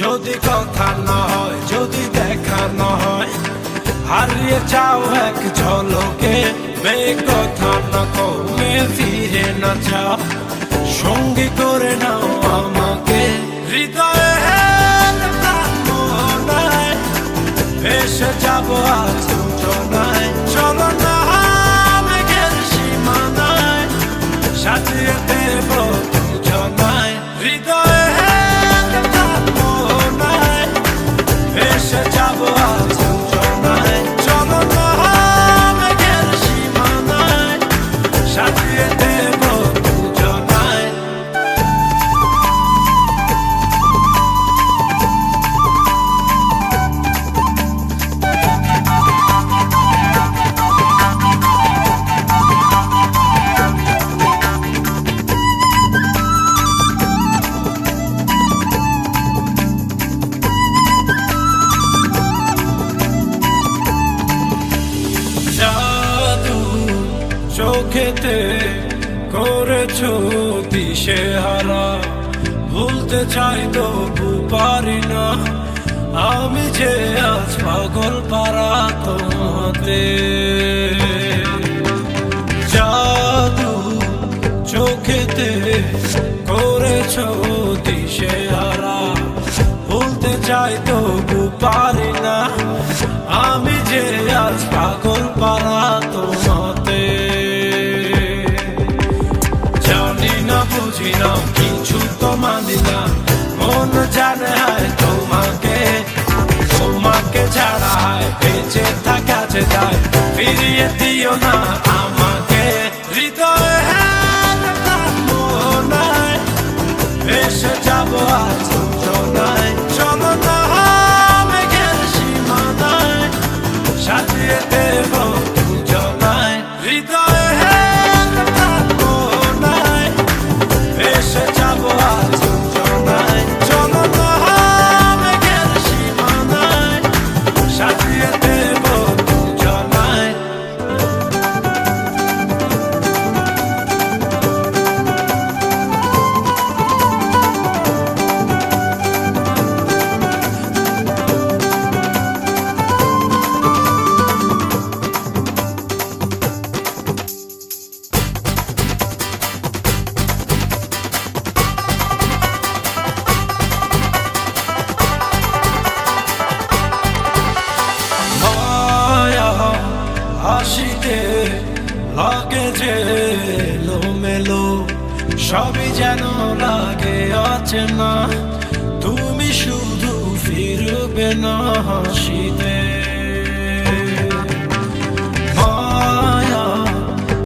যদি কথা না হয়, যদি দেখা না হয়, হারিয়ে যাও এক ঝলকে। মে কথা না কমে ফিরে না যাও সঙ্গী করে নাও আমাকে। হৃদয়ে এসে যাব আজ চলো না সীমানায়। সাজিয়ে দেব চোখেতে করেছ দিশে হারা ভুলতে চাই তবু পারি না। আমি যে আজ পাগল পারা তোমাতে। জাদু চোখেতে করেছ দিশে হারা ভুলতে চাই তবু পারি না। আমি যে আজ পাগল পারা বুঝি না কিছু তো মানি না মন জানে হয়, তোমাকে তোমাকে ছাড়া হয়, বেঁচে থাকা যে তাই ফিরিয়ে দিও না। হাসিতে লাগে যে মেলো সবই যেন লাগে আছে না। তুমি শুধু ফিরবে না হাসিতে।